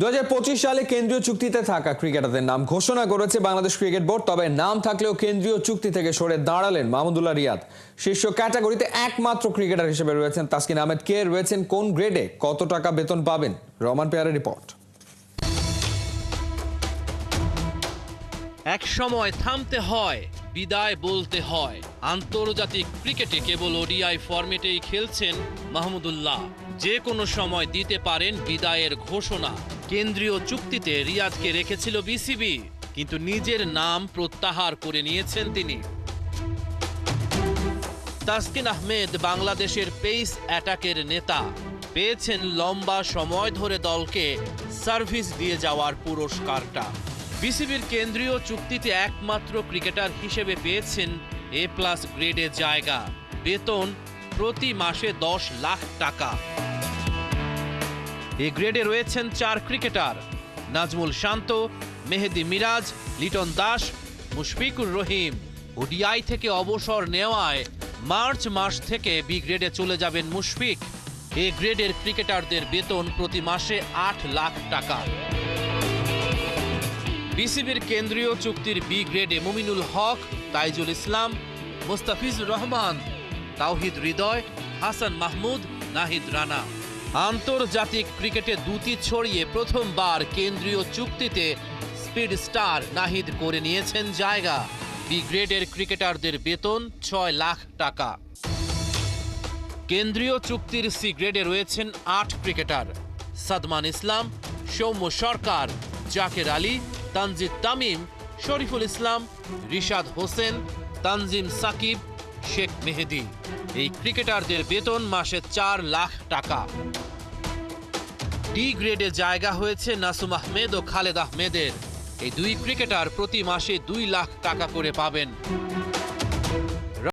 দু সালে কেন্দ্রীয় চুক্তিতে থাকা ক্রিকেটারদের নাম ঘোষণা করেছে বাংলাদেশ ক্রিকেট বোর্ড, তবে নাম থাকলেও কেন্দ্রীয় চুক্তি থেকে সরে দাঁড়ালেন মাহমুদুল্লাহ রিয়াদ। শীর্ষ ক্যাটাগরিতে একমাত্র ক্রিকেটার হিসেবে রয়েছেন তাসকিন আহমেদ। কে রয়েছেন, কোন গ্রেডে কত টাকা বেতন পাবেন? রহমান পেয়ারের রিপোর্ট। এক সময় থামতে হয়, বিদায় বলতে হয়। আন্তর্জাতিক ক্রিকেটে কেবল ওডিআই ফরম্যাটেই খেলছেন মাহমুদুল্লাহ। যে কোনো সময় দিতে পারেন বিদায়ের ঘোষণা। কেন্দ্রীয় চুক্তিতে রিয়াদকে রেখেছিল বিসিবি, কিন্তু নিজের নাম প্রত্যাহার করে নিয়েছেন তিনি। তাসকিন আহমেদ বাংলাদেশের পেস অ্যাটাকের নেতা। পেয়েছেন লম্বা সময় ধরে দলকে সার্ভিস দিয়ে যাওয়ার পুরস্কারটা। বিসিবির কেন্দ্রীয় চুক্তিতে একমাত্র ক্রিকেটার হিসেবে পেয়েছেন এ প্লাস গ্রেডে জায়গা। বেতন প্রতি মাসে দশ লাখ টাকা। এ গ্রেডে রয়েছেন চার ক্রিকেটার, নাজমুল শান্ত, মেহেদি মিরাজ, লিটন দাস, মুশফিকুর রহিম। ওডিআই থেকে অবসর নেওয়ায় মার্চ মাস থেকে বি গ্রেডে চলে যাবেন মুশফিক। এ গ্রেডের ক্রিকেটারদের বেতন প্রতি মাসে আট লাখ টাকা। বিসিবির কেন্দ্রীয় চুক্তির বি গ্রেডে মুমিনুল হক, তাইজুল ইসলাম, মুস্তাফিজুর রহমান তাওহিদ হৃদয়, হাসান মাহমুদ, নাহিদ রানা। আন্তর্জাতিক ক্রিকেটে দুটি ছড়িয়ে প্রথমবার কেন্দ্রীয় চুক্তিতে স্পিড স্টার নাহিদ করে নিয়েছেন জায়গা। বি গ্রেডের ক্রিকেটারদের বেতন ছয় লাখ টাকা। কেন্দ্রীয় চুক্তির সি গ্রেডে রয়েছেন আট ক্রিকেটার। সাদমান ইসলাম, সৌম্য সরকার, জাকের আলী, তানজিদ তামিম, শরীফুল ইসলাম, রিশাদ হোসেন, তানজিম সাকিব শেখ মেহেদি। এই ক্রিকেটারদের বেতন মাসে চার লাখ টাকা। ডি গ্রেডে জায়গা হয়েছে নাসুম আহমেদ ও খালেদ আহমেদের। এই দুই ক্রিকেটার প্রতি মাসে দুই লাখ টাকা করে পাবেন।